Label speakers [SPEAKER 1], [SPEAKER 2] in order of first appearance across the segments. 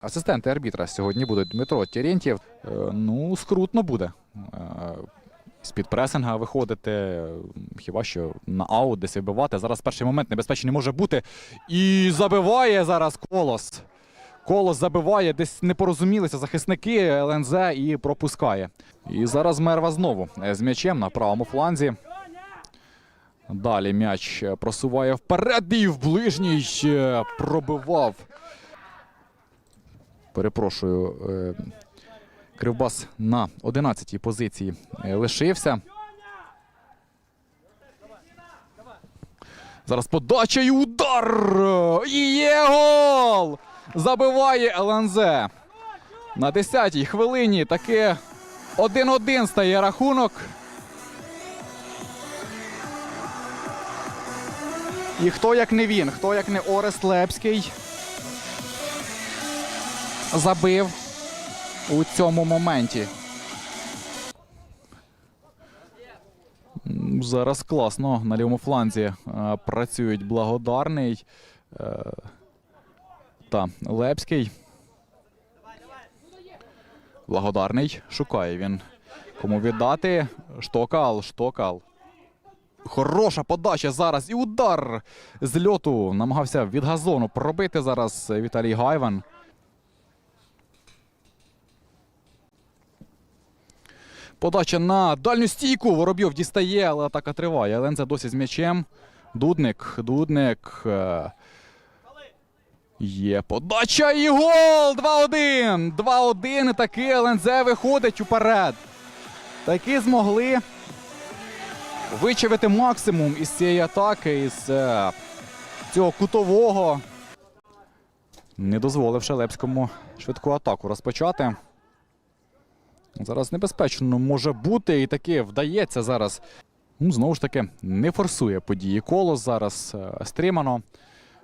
[SPEAKER 1] Асистенти арбітра сьогодні будуть Дмитро Терентьєв. Е, Ну, скрутно буде. Е, З-під пресинга виходити, хіба що на аут десь вибивати. Зараз перший момент небезпечний може бути. І забиває зараз колос. Колос забиває, десь не порозумілися захисники ЛНЗ і пропускає. І зараз Мерва знову е, з м'ячем на правому фланзі. Далі м'яч просуває вперед і в ближній пробивав. Перепрошую, е, Кривбас на 11-й позиції е, лишився. Зараз подача і удар! І є гол! Забиває ЛНЗ. На 10-й хвилині таки 1-1 стає рахунок. І хто як не він, хто як не Орест Лепський забив у цьому моменті. Зараз класно на лівому фланзі е, працюють благодарний е, та Лепський. Благодарний шукає він. Кому віддати? Штокал, штокал. Хороша подача зараз і удар з льоту. Намагався від газону пробити зараз Віталій Гайван. Подача на дальню стійку. Воробйов дістає, але атака триває. Ленце досі з м'ячем. Дудник, Дудник. е, Є подача і гол! 2-1! 2-1. І таки ЛНЗ виходить уперед. Таки змогли вичавити максимум із цієї атаки, із е, цього кутового. Не дозволив Шелепському швидку атаку розпочати. Зараз небезпечно може бути, і таки вдається зараз. Ну, знову ж таки, не форсує події. Колос зараз е, стримано,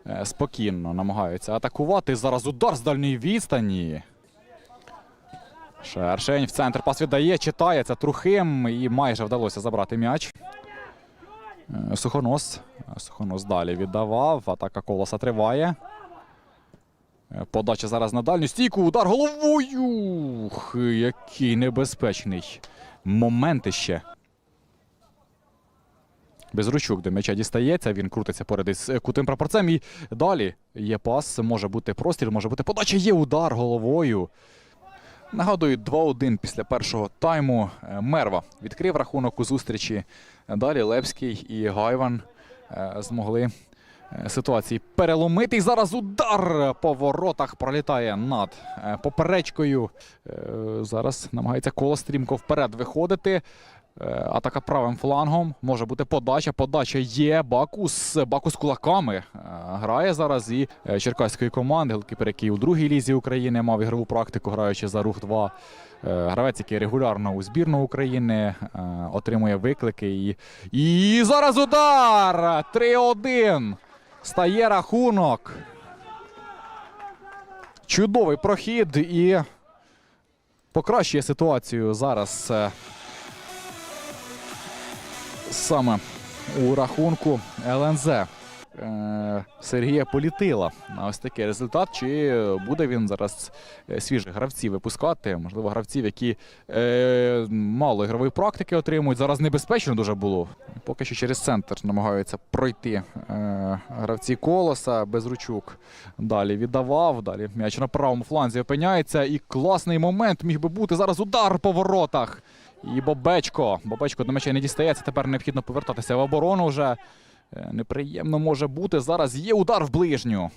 [SPEAKER 1] е, спокійно намагаються атакувати. Зараз удар з дальньої відстані. Шершень в центр пас віддає, читається Трухим і майже вдалося забрати м'яч. Е, Сухонос. Сухонос далі віддавав. Атака колоса триває. Е, Подача зараз на дальню стійку. Удар головою. Ух, який небезпечний момент іще. Безручук до м'яча дістається. Він крутиться поряд із е, кутим прапорцем. І далі є пас. Може бути простріл, може бути подача. Є удар головою. Нагадую, 2-1 після першого тайму. Е, Мерва відкрив рахунок у зустрічі. Далі Лепський і Гайван змогли ситуації переломити. І зараз удар по воротах пролітає над е, поперечкою. Е, Зараз намагається коло стрімко вперед виходити. Е, Атака правим флангом. Може бути подача. Подача є. Бакус. Бакус кулаками е, грає зараз і е, черкаської команди. Голкіпер, який у другій лізі України мав ігрову практику, граючи за рух 2. Е, Гравець, який регулярно у збірну України е, отримує виклики. І, і зараз удар! 3-1. Стає рахунок. Чудовий прохід і покращує ситуацію зараз. е, Саме у рахунку ЛНЗ Сергія Політила на ось такий результат. Чи буде він зараз е, свіжих гравців випускати? Можливо, гравців, які е, мало ігрової практики отримують. Зараз небезпечно дуже було. Поки що через центр намагаються пройти е, гравці колоса. Безручук далі віддавав. Далі м'яч на правому фланзі опиняється. І класний момент міг би бути зараз удар по воротах. І Бобечко. Бобечко до м'яча не дістається. Тепер необхідно повертатися в оборону вже. Е, Неприємно може бути. Зараз є удар в ближню.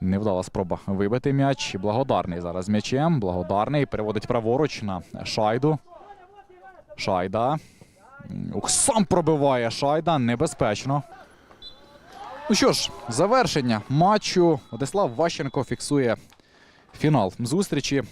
[SPEAKER 1] Невдала спроба вибити м'яч. Благодарний зараз м'ячем. Благодарний переводить праворуч на шайду. Шайда. Ух, сам пробиває шайда. Небезпечно. Ну що ж, завершення матчу. Владислав Ващенко фіксує фінал зустрічі.